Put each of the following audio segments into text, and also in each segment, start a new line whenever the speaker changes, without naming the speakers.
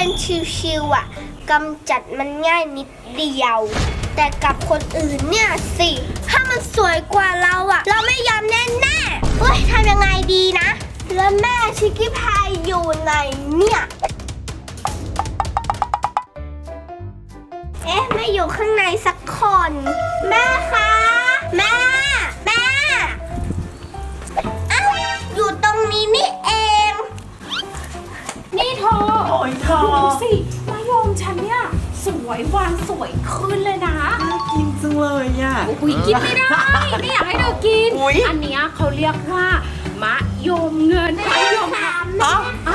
เป็นชิวๆอะกำจัดมันง่ายนิดเดียว แต่กับคนอื่นเนี่ยสิ ถ้ามันสวยกว่าเราอะเราไม่ยอมแน่ๆเฮ้ยทำยังไงดีนะ แล้วแม่ชิคกี้พายอยู่ไหนเนี่ย เอ๊ะไม่อยู่ข้างในสักคน แม่คะ
กิน
ไม่ได้ ไม่อยากให้เธอกิน
อุ๊ย
อันเนี้ยเขาเรียกว่ามะยมเงินมะยม
ถาม
เอ้า
เอ้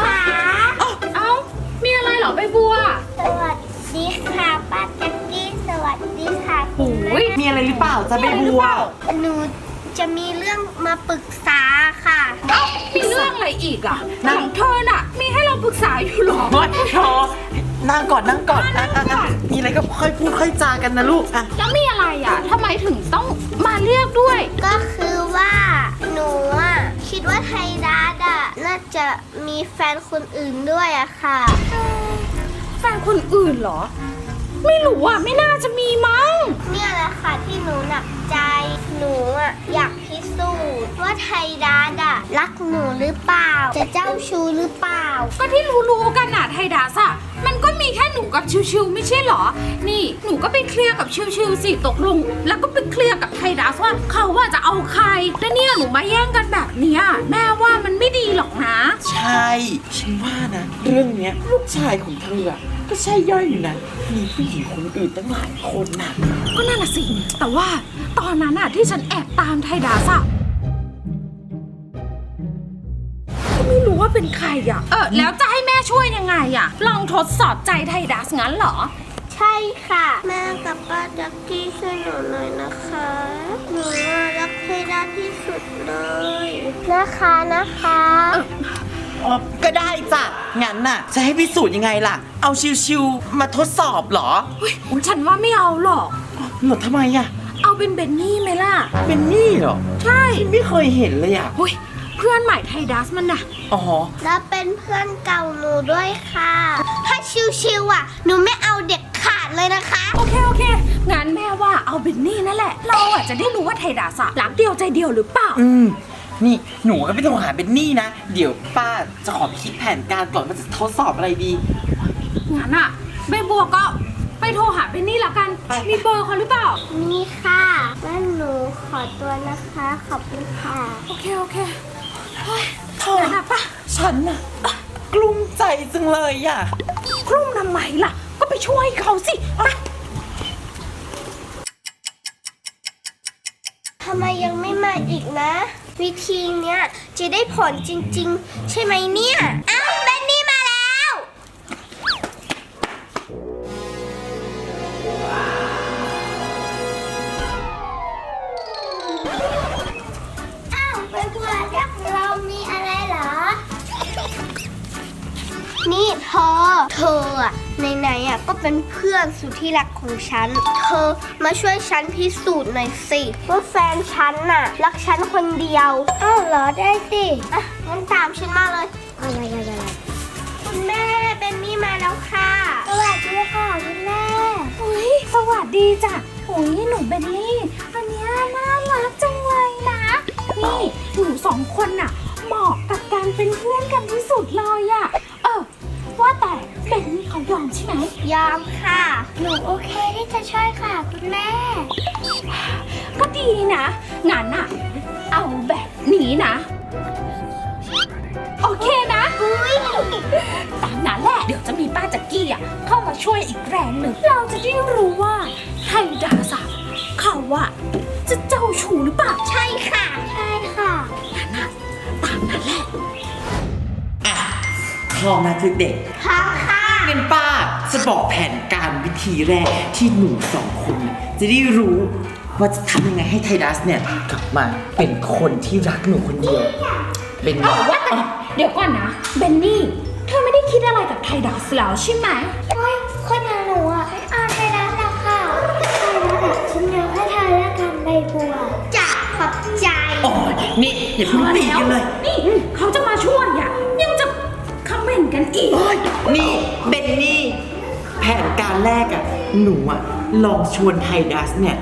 าเอ้า มีอะไรเหรอใบบัว
สวัสดีค่ะป้าแจ็กกี้สวัสดีค่ะคุณ
โอ้ย
มีอะไรหรือเปล่าจะไปบัว
หนูจะมีเรื่องมาปรึกษาค่ะ
เอ้ามีเรื่องอะไรอีกอะหนังเธอน่ะ มีให้เราปรึกษาอยู่เหรอ
เฮ้ยเธอ นั่งก่อนนั่งก่อนอะอะอะมีอะไรก็ค่อยพูดค่อยจากันนะลูกอะ
แล้วมีอะไรอะทำไมถึงต้องมาเรียกด้วย
ก็คือว่าหนูอะคิดว่าไทยรัฐอะน่าจะมีแฟนคนอื่นด้วยอะค่ะ
แฟนคนอื่นเหรอ ไม่รู้อะ ไม่น่าจะมีมั้ง
เนี่ยแหละค่ะที่หนูหนักใจ หนูอะอยากพิสูจน์ว่าไทยรัฐอะรักหนูหรือเปล่า จะเจ้าชู้หรือเปล่า
ก็ที่รู้ๆกันน่ะไทยดัสอะ มันก็มีแค่หนูกับชิวๆไม่ใช่เหรอ นี่หนูก็ไปเคลียร์กับชิวๆสิตกลง แล้วก็ไปเคลียร์กับไทยดัสว่าเขาว่าจะเอาใคร แล้วเนี่ยหนูมาแย่งกันแบบเนี้ยแม่ว่ามันไม่ดีหรอกนะ
ใช่ ฉันว่านะ เรื่องเนี้ยลูกชายของเธออะก็ใช่ย่อยอยู่นะ มีผู้หญิงคนอื่นตั้งหลายคนนะ
ก็นั่นแหละสิ แต่ว่าตอนนั้นอะที่ฉันแอบตามไทยดัสอะ เป็นใครอะเออ แล้วจะให้แม่ช่วยยังไงอะลองทดสอบใจไทยดัสงั้นเหรอ
ใช่ค่ะ แม่กับป้าจักกี้ช่วยหนูหน่อยนะคะ หนูอะรักไทยรัฐที่สุดเลย นะคะนะคะ
อ๋อก็ได้จ้ะ งั้นน่ะ จะให้พิสูจน์ยังไงล่ะ เอาชิวๆมาทดสอบเหรอ
เฮ้ยฉันว่าไม่เอาหรอก
เหรอทำไมอะ
เอาเป็นเบนนี่ไหมล่ะ
เป็นนี่เหรอ
ใช่
ไม่เคยเห็นเลยอะ
เฮ้ยเพื่อนใหม่ไทยดัสมันน่ะ
อ๋อ
แล้วเป็นเพื่อนเก่าหนูด้วยค่ะ ถ้าชิวๆอะ หนูไม่เอาเด็กขาดเลยนะคะ
โอเคโอเค งั้นแม่ว่าเอาเบนนี่นั่นแหละ เราอะจะได้รู้ว่าไทยดัสอะรักเดียวใจเดียวหรือเปล่า
อืม นี่หนูก็ไปโทรหาเบนนี่นะ เดี๋ยวป้าจะขอไปคิดแผนการก่อนว่าจะทดสอบอะไรดี
งั้นอะใบบัวก็ไปโทรหาเบนนี่ละกัน
ไป
มีเบอร์เขาหรือเปล่า
นี่ค่ะงั้นหนูขอตัวนะคะ ขอบคุณค่ะ
โอเคโอเค เฮ้ย
เธอ
งั้นอะปะ
ฉันน่ะกลุ้มใจจังเลยอะ
กลุ่มทำไมล่ะ ก็ไปช่วยเขาสิไป
ทำไมยังไม่มาอีกนะ วิธีเนี้ยจะได้ผลจริง ๆ ใช่ไหมเนี่ย อนสุดที่รักของฉัน เธอมาช่วยฉันพิสูจน์หน่อยสิว่าแฟนฉันน่ะ รักฉันคนเดียวอ้าวเหรอได้สิอะงั้นตามฉันมาเลยอะไรอะไรอะไรคุณแม่เป็นนี่มาแล้วค่ะ สวัสดีค่ะคุณแม่
อุ้ยสวัสดีจ้ะอุ้ยหนูเบนนี่วันนี้น่ารักจังเลยนะ นี่หนูสองคนน่ะเหมาะกับการเป็นเพื่อนกันที่ ช่ไหม
ยอมค่ะ หนูโอเคที่จะช่วยค่ะคุณแม่
ก็ดีนะงั้นน่ะเอาแบบนี้นะ โอเคนะ ตามนั้นแหละ เดี๋ยวจะมีป้าจักกี้อะเข้ามาช่วยอีกแรงหนึ่ง เราจะได้รู้ว่าไทยดาสาเขาอะจะเจ้าชู้หรือเปล่า
ใช่ค่ะ ใช่ค่ะ
งั้นน่ะตามนั้นแหละ
พร้อมนะเด็ก
ค่ะค่ะ
ๆเป็นป้า จะบอกแผนการวิธีแรกที่หนูสองคนน่ะจะได้รู้ว่าจะทำยังไงให้ไทดัสเนี่ยกลับมาเป็นคนที่รักหนูคนเดียว เป็น
เอาว่าแต่เดี๋ยวก่อนนะเบนนี่ เธอไม่ได้คิดอะไรกับไทยดาสแล้วใช่ไหม
โอ้ยคนอย่างหนูอะไม่เอาไปแล้วละค่ะใช่แล้วแหละฉันยอมให้เธอแล้วกันใบบัวจะขอบใจ
โอ้ยนี่อย่าเพิ่งตีกันเลย
นี่เขาจะมาช่วยอะยังจะคอมเมนต์กันอีก
โอ๊ยนี่เบนนี่ แผนการแรกอะหนูอะลองชวนไทดัสเนี่ย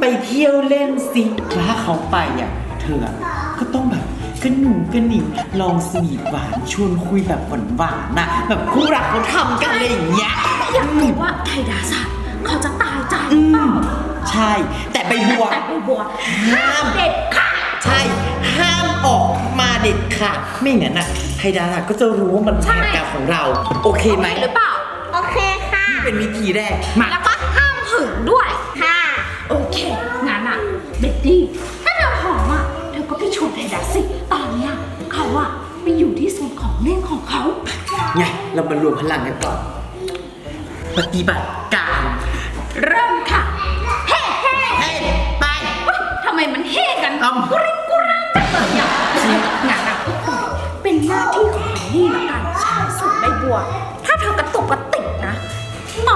ไปเที่ยวเล่นสิแล้วถ้าเขาไปอะเธออะก็ต้องแบบกระหนุ่งกระหนิ่งลองสวีทหวานชวนคุยแบบหวานๆนะแบบคู่รักเขาทำกันอะไรอย่างเงี้ย
อยากรู้ว่าไทดาสะเขาจะตายใจห
อื
รือเปล่าม
ใช่ แต่ใบบัว
แต่ใบบัวห้ามเด็ดขาด
ใช่ ห้ามออกมาเด็ดขาดไม่งั้นน่ะไทยดาราก็จะรู้ว่ามัน
ใช่
แผนการของเรา โอเคไหม
หรือเปล่า
โอเคค่ะ
เป็นวิธีแรก มา
แล้วก็ห้ามหึงด้วย
ค่ะ
โอเค งั้นอะเบ็ดดี้ ถ้าเธอหอมอะเธอก็ไปชวนไทดัสสิ ตอนเนี้ยเขาอะไปอยู่ที่ส่วนของเล่นของเขา
ไง เรามารวมพลังกันก่อน ปฏิบัติการ
เริ่มค่ะ เฮ้เฮ้
เฮ้ยไป
เฮ้ยทำไมมันเฮ้กัน
อ้าว
กุริงกุรังจังเลยอะงั้นอะเป็นหน้าที่ของนี่ละกันใช่ส่วนใบบัว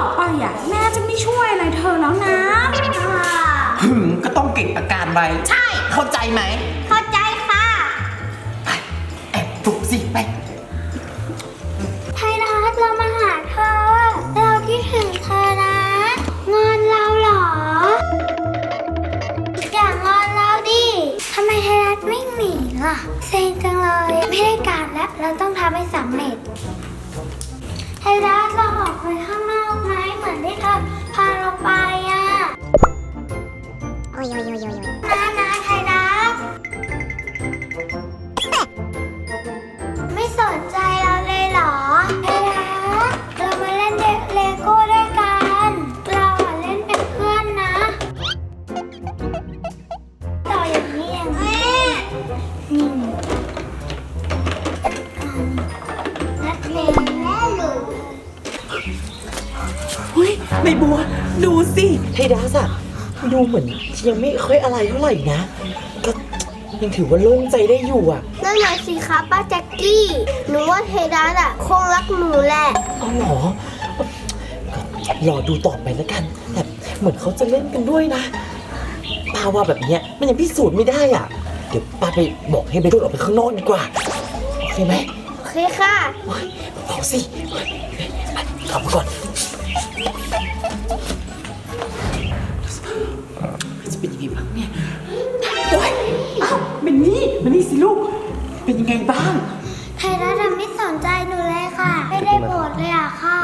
ต่อไปอะแม่จะไม่ช่วยอะไรเธอแล้วนะ
หึงก็ต้องเก่งประการไว้
ใช่
เข้าใจไหม
เข้าใจค่ะ
ไป แอบฝึกสิ ไป
ไทยรัฐเรามาหาเธอ เราคิดถึงเธอนะ งอนเราเหรอ อย่างอนเราดิทำไมไทยรัฐวิ่งหนีล่ะเซ็งจังเลย ไม่ได้การแล้ว เราต้องทำให้สำเร็จไทยรัฐเราออกไปข้า ยัง
ไม่ค่อยอะไรเท่าไหร่นะ ก็ยังถือว่าโล่งใจได้อยู่อะ
นั่นน่ะสิคะป้าแจ็กกี้ หนูว่าเทดัสอะคงรักหนูแหละ
เอาเหรอรอดูต่อไปแล้วกัน แต่เหมือนเขาจะเล่นกันด้วยนะป้าว่าแบบเนี้ยมันยังพิสูจน์ไม่ได้อะ เดี๋ยวป้าไปบอกให้ไปดูออกไปข้างนอกดีกว่า โอเคไหม
โอเคค่ะ
โอ้ยเอาสิเฮ้ยไปขับมาก่อน สิลูก เป็นยังไงบ้าง
ไทยรัฐอะไม่สนใจหนูเลยค่ะ ไม่ได้โบทเลยอะค่ะ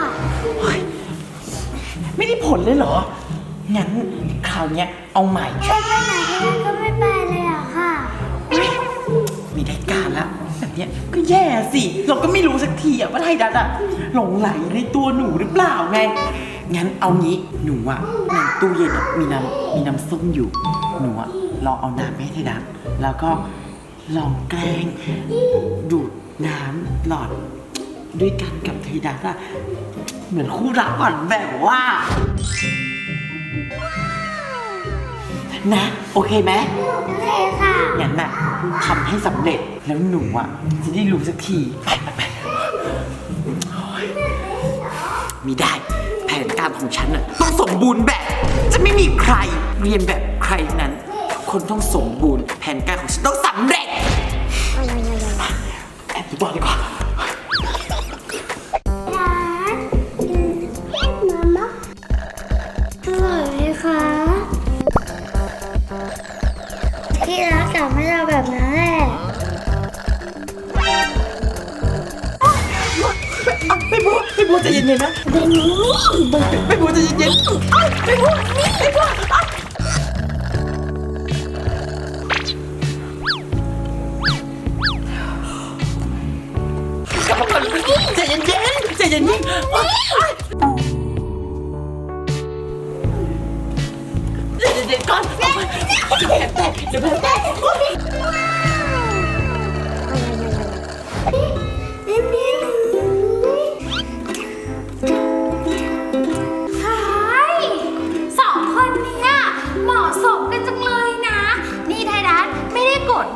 เฮ้ยไม่ได้ผลเลยเหรอ งั้นคราวเนี้ยเอาใหม่
ชวนไปไหนไทยรัฐก็ไม่ไปเลยอะค่ะ
มีได้การละแบบเนี้ยก็แย่สิ เราก็ไม่รู้สักทีอะว่าไทยดัตอะหลงไหลในตัวหนูหรือเปล่าไง งั้นเอางี้หนูอะในตู้เย็นอะมีน้ำมีน้ำส้มอยู่ หนูอะลองเอาน้ำไปให้ไทยดัตแล้วก็ ลองแกล้ง ดูดน้ำหลอด ด้วยกันกับไทยดัตอะเหมือนคู่รักก่อนแบบว่า นะ โอเคไหม
โอเคค่ะ
งั้นน่ะทำให้สำเร็จแล้วหนูอะ จะได้รู้สักทีไปไปไปโอ๊ยมีได้ แผนการของฉันน่ะต้องสมบูรณ์แบบ จะไม่มีใครเรียนแบบใครนั้นทุกคนต้องสมบูรณ์ แผนการของฉันต้องสำเร็จแอบ ดูบอลดีกว่า
รักมาม่าอร่อยไหมคะที่รักสั่งให้เราแบบนั้นแหละ
ไปบัวไปบัวใจเย็นๆนะ
เป็นนี้
ไปบัวใจเย็นๆอ้าวไปบัวนี่ไปบัว ๆใจเย็นๆอ้าวใจเย็นๆก่อนเดี๋ยวแตกเดี๋ยวแต่
ใช่สองคนเนี้ยเหมาะสมกันจังเลยนะ นี่ไทยรัฐไม่ได้โกรธ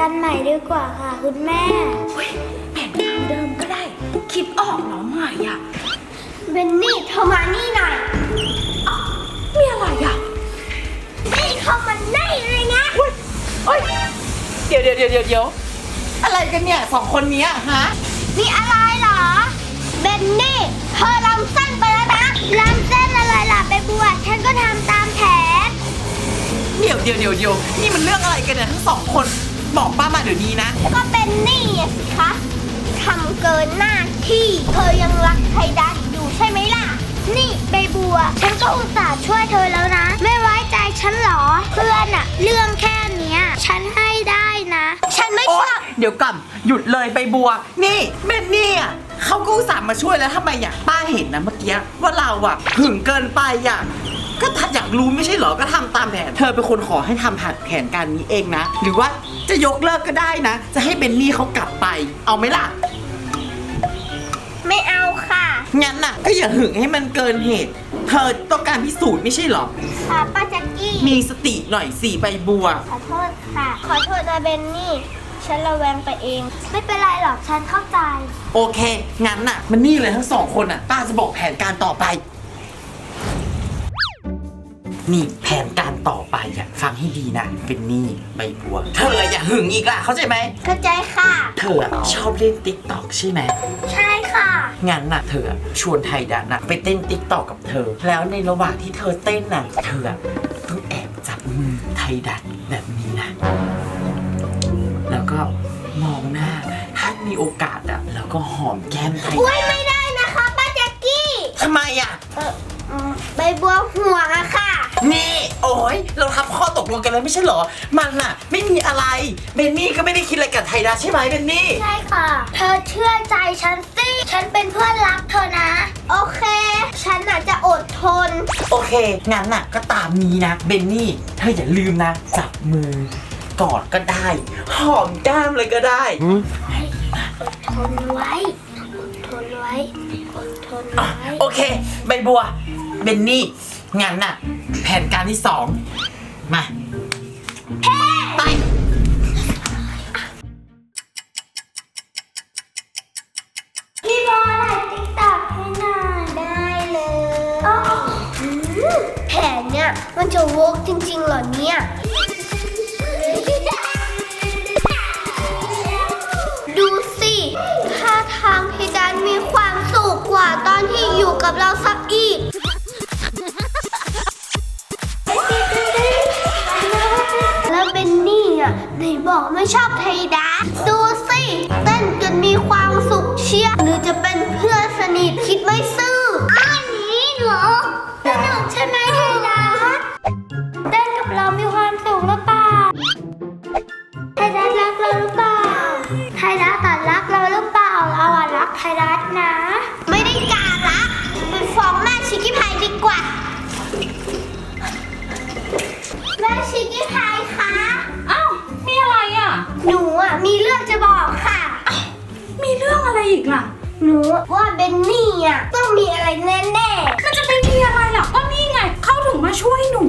กันใหม่ดีกว่าค่ะ คุณแม่
เฮ้ยแผนทางเดิมก็ได้ คิดออกเหรอใหม่อะ
เบนนี่โทรมานี่หน่อย
อ้าวมีอะไรอะ
นี่เข้ามาได้เลยนะ
เอ้ยเดี๋ยวเดี๋ยวเดี๋ยวเดี๋ยวเดี๋ยวอะไรกันเนี่ยสองคนเนี้ยฮะ
นี่อะไรเหรอ เบนนี่ เธอลำเส้นไปแล้วนะลำเส้นอะไรล่ะไปบวชฉันก็ทำตามแผน
เดี๋ยวเดี๋ยวเดี๋ยวเดี๋ยวนี่มันเรื่องอะไรกันเนี่ยทั้งสองคน บอกป้ามาเดี๋ยวนี้นะ
ก็เป็นหนี่อะสิคะทำเกินหน้าที่เธอยังรักไทยดันอยู่ใช่ไหมล่ะ นี่ใบบัว ฉันก็อุตส่าห์ช่วยเธอแล้วนะ ไม่ไว้ใจฉันเหรอ เพื่อนอะเรื่องแค่เนี้ย ฉันให้ได้นะ ฉันไม่ช
โอ๊
อยบ
เดี๋ยวก่อนหยุดเลยไปบัว นี่แม่นี่อะเขาก็อุตส่าห์มาช่วยแล้วทำไมอะป้าเห็นนะเมื่อกี้ว่าเราอะหึงเกินไปอะ ก็ถ้าอยากรู้ไม่ใช่เหรอ ก็ทำตามแผน เธอเป็นคนขอให้ทำแผนการนี้เองนะ หรือว่าจะยกเลิกก็ได้นะ จะให้เบนนี่เขากลับไป เอาไหมล่ะ
ไม่เอาค่ะ
งั้นน่ะ ก็อย่าหึงให้มันเกินเหตุ เธอต้องการพิสูจน์ไม่ใช่เหรอ
ค่ะป้าแจ็กกี้
มีสติหน่อยสี่ใบบัว
ขอโทษค่ะ ขอโทษนะเบนนี่ ฉันระแวงไปเอง ไม่เป็นไรหรอก ฉันเข้าใจ
โอเค งั้นน่ะ มันนี่เลยทั้งสองคนน่ะ ป้าจะบอกแผนการต่อไป นี่แผนการต่อไปอะฟังให้ดีนะ เป็นนี่ใบบัว เธออย่าหึงอีกล่ะ เข้าใจไหม
เข้าใจค่ะ
เธออะชอบเล่นติ๊กต็อกใช่ไหม
ใช่ค่ะ
งั้นน่ะเธออะชวนไทยดันน่ะไปเต้นติ๊กต็อกกับเธอ แล้วในระหว่างที่เธอเต้นน่ะ เธออะต้องแอบจับมือไทยดันแบบนี้นะ แล้วก็มองหน้า ถ้ามีโอกาสอะแล้วก็หอมแก้มไทย
อุ้ยไม่ได้นะคะป้าแจ็กกี้
ทำไมอะ
เอออืมใบบัวห่วงอะค่ะ
นี่โอ้ยเราทำข้อตกลงกันแล้วไม่ใช่เหรอ มันน่ะ ไม่มีอะไรเบนนี่ก็ไม่ได้คิดอะไรกับไทยดันใช่ไหมเบนนี่
ใช่ค่ะ เธอเชื่อใจฉันสิ ฉันเป็นเพื่อนรักเธอนะ โอเค ฉันอาจจะอดทน
โอเค งั้นน่ะ ก็ตามนี้นะเบนนี่ เธออย่าลืมนะ จับมือกอดก็ได้ หอมแก้มเลยก็ได้
ทนไว้อดทนไว้ อดทน
อะ
ไว้
โอเค ใบบัว เบนนี่ งั้นน่ะ แผนการที่สองมา
บอกไม่ชอบไทยดาดูสิเต้นจนมีความสุขเชียร์หรือจะเป็นเพื่อนสนิทคิดไม่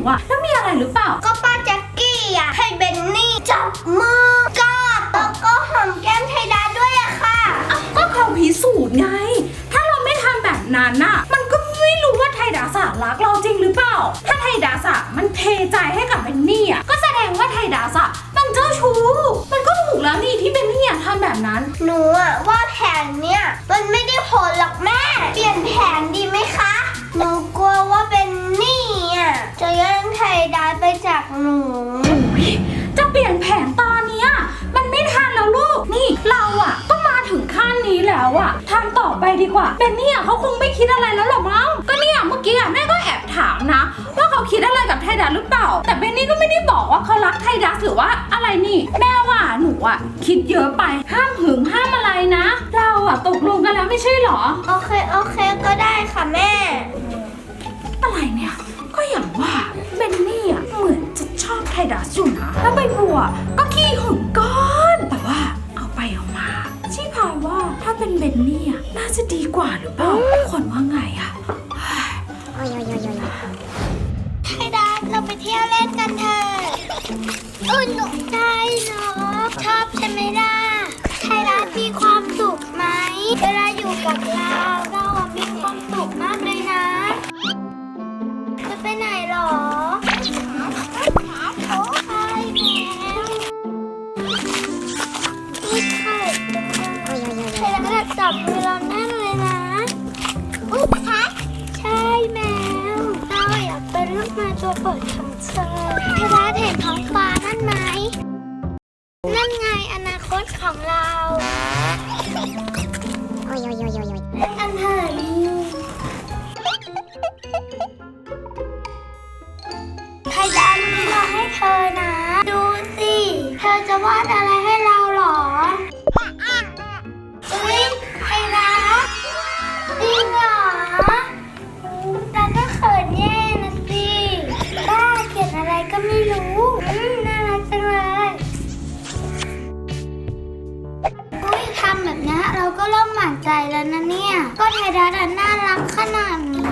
อะแล้วมีอะไร
หรือเปล่า
ๆก็ป้าแจ็คกี้อะให้เบนนี่จับมือกอดแล้วก็หอมแก้มไทยดาด้วยอะค่ะ
ก็เขาพิสูจน์ไง ถ้าเราไม่ทำแบบนั้นน่ะ มันก็ไม่รู้ว่าไทยดาสะรักเราจริงหรือเปล่า ถ้าไทยดาสะมันเทใจให้กับเบนนี่อะก็แสดงว่าไทยดาสะมันเจ้าชู้ มันก็ถูกแล้วนี่ที่เบนนี่อยากทำแบบนั้น
หนูอะว่าแผนเนี่ยมันไม่ได้ผลหรอกแม่ เปลี่ยนแผนดีไหมคะ จากหนู
จะเปลี่ยนแผนตอนเนี้ยมันไม่ทันแล้วลูก นี่เราอะก็มาถึงขั้นนี้แล้วอะทำต่อไปดีกว่า เป็นเนี่ยเขาคงไม่คิดอะไรแล้วหรอมั้ง ก็เนี่ยเมื่อกี้อะแม่ก็แอบถามนะ ว่าเขาคิดอะไรกับไทยดัสหรือเปล่า แต่เบนนี่ก็ไม่ได้บอกว่าเขารักไทยดัสหรือว่าอะไรนี่ แม่ว่าหนูอะคิดเยอะไป ห้ามหึงห้ามอะไรนะ เราอะตกลงกันแล้วไม่ใช่เหรอ
โอเค โอเคก็ได้ค่ะแม่
อะไรเนี่ย ก็อย่างว่า เบนดัสอยู่นะแล้วใบบัวก็ขี้หึงก้อน แต่ว่าเอาไปเอามา ชีพายว่าถ้าเป็นเบนนี่อะน่าจะดีกว่าหรือเปล่าคนว่าไงอะ
ไทยดาเราไปเที่ยวเล่นกันเถอะอุ่นหนุกได้เนาะชอบใช่ไหมล่ะไทยดามี ลูกแนาดนี้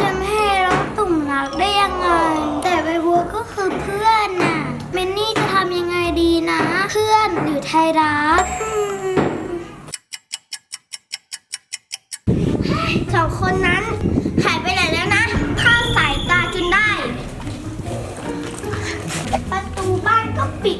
จะไม่ให้เราตุ่มรักได้ยังไง แต่ใบบัวก็คือเพื่อนน่ะเมนนี่จะทำยังไงดีนะ เพื่อนหรือไทยรัฐสองคนนั้นหายไปไหนแล้วนะข้าสายตาจนได้ ประตูบ้านก็
ปิด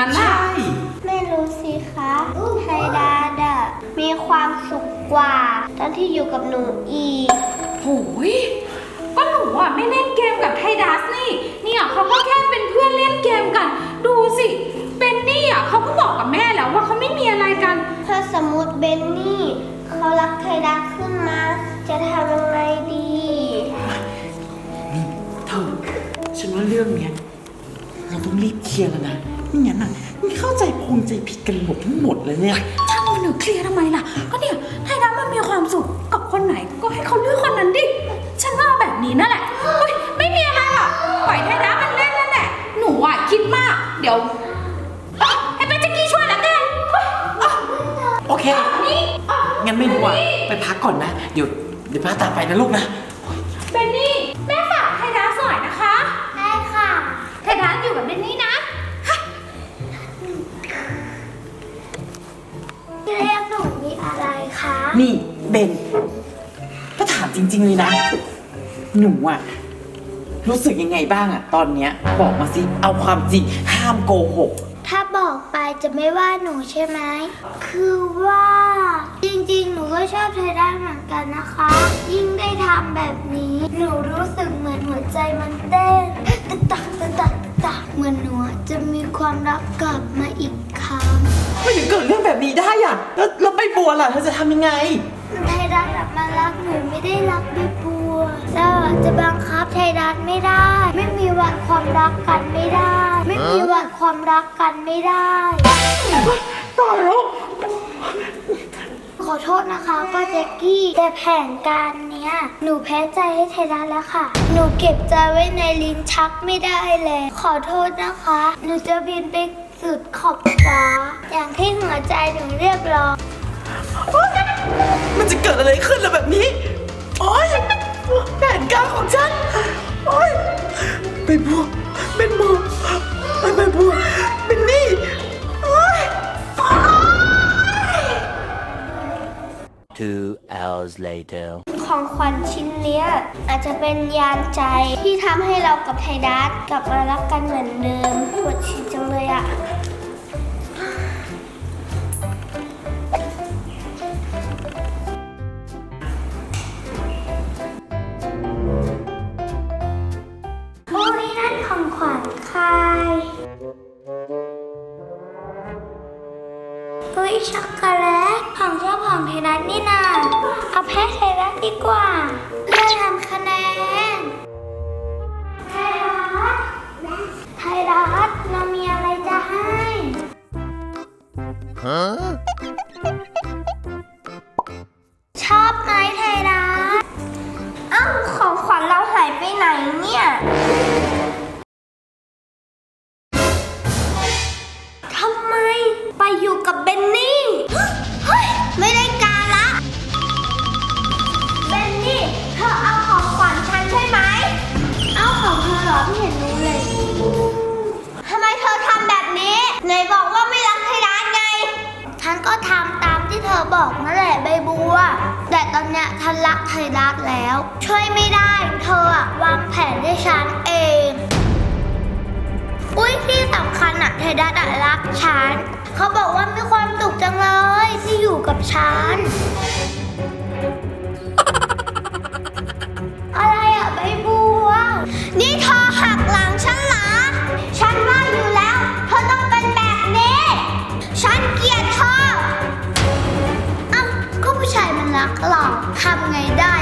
คิดแบบนั้น
ใช่
อะ
ๆไม่รู้สิคะไทยรัฐอะมีความสุขกว่าตอนที่อยู่กับหนูอีก
โอ้ยก็หนูอะไม่เล่นเกมกับไทดัสนี่ เนี่ยเขาก็แค่เป็นเพื่อนเล่นเกมกัน ดูสิ เบนนี่อะเขาก็บอกกับแม่แล้วว่าเขาไม่มีอะไรกัน
ถ้าสมมติเบนนี่เขารักไทยรัฐขึ้นมา จะทำยังไงดี
เธอฉันว่าเรื่องเนี้ยเราต้องรีบเคลียร์แล้วนะ ไม่งั้นน่ะมันเข้าใจพงใจผิดกันหมดทั้งหมดเลยเนี่ย
ช่างมันเถอะเคลียร์ทำไมล่ะ ก็เนี่ยไทดัสมันมีความสุขกับคนไหนก็ให้เขาเลือกคนนั้นดิ ฉันว่าแบบนี้นั่นแหละเฮ้ยไม่มีอะไรหรอกปล่อยไทดัสมันเล่นนั่นแหละ หนูอะคิดมาก เดี๋ยวเอ้าให้เป็นจักกี้ช่วยละกันเฮ้ยเอ้า
โอเค
นี่เอ้า
งั้นไม่รู้อะไปพักก่อนนะ เดี๋ยวเดี๋ยวป้าตามไปนะลูกนะ
หนูอะ
รู้
สึกยังไงบ้างอะตอนเนี้ย บอกมาสิเอาความจริงห้ามโกหก
ถ้าบอกไปจะไม่ว่าหนูใช่ไหม คือว่าจริงๆ หนูก็ชอบไทยได้เหมือนกันนะคะ ยิ่งได้ทำแบบนี้ หนูรู้สึกเหมือนหัวใจมันเต้นตึกตักตึกตักตึกตักเหมือนหนูจะมีความรักกลับมาอีกครั้ง
ไม่ถึงเกิดเรื่องแบบนี้ได้อะแล้วแล้วใบบัวล่ะเธอจะทำยังไง
ไทยรักกลับมารักหนูไม่ได้รักด้วยบัว เราจะบังคับไทยรัฐไม่ได้ ไม่มีวันความรักกันไม่ได้ ไม่มีวันความรักกันไม่ได้
ตายแล้ว
ขอโทษนะคะป้าแจ็กกี้แต่แผนการเนี้ย หนูแพ้ใจให้ไทยรัฐแล้วค่ะ หนูเก็บใจไว้ในลิ้นชักไม่ได้เลยขอโทษนะคะ หนูจะบินไปสุดขอบฟ้า อย่างที่หัวใจหนูเรียกร้อง
มันจะเกิดอะไรขึ้นล่ะแบบนี้ โอ๊ย แผนการของฉันโอ๊ยเป็นพวกเป็นหมอเป็นเป็นพวกเป็นหนี่โอ๊ย
Two hours later.
ของขวัญชิ้นเนี้ยอาจจะเป็นยานใจที่ทำให้เรากับไทยดัสกลับมารักกันเหมือนเดิมปวดฉี่จังเลยอะ เฮ้ยช็อกโกแลตของชอบของไทยรัฐนี่นาเอาแพ้ไทยรัฐดีกว่าเพื่อทำคะแนนไทยรัฐไทยรัฐเรามีอะไรจะให้
Huh?
อกนั่นแหละใบบัว แต่ตอนเนี้ยทันรักไทยรัฐแล้ว ช่วยไม่ได้ เธออะวางแผนให้ฉันเอง อุ้ยที่สำคัญอะไทยรัฐอะรักฉัน เขาบอกว่ามีความสุขจังเลยที่อยู่กับฉัน ทำไงได้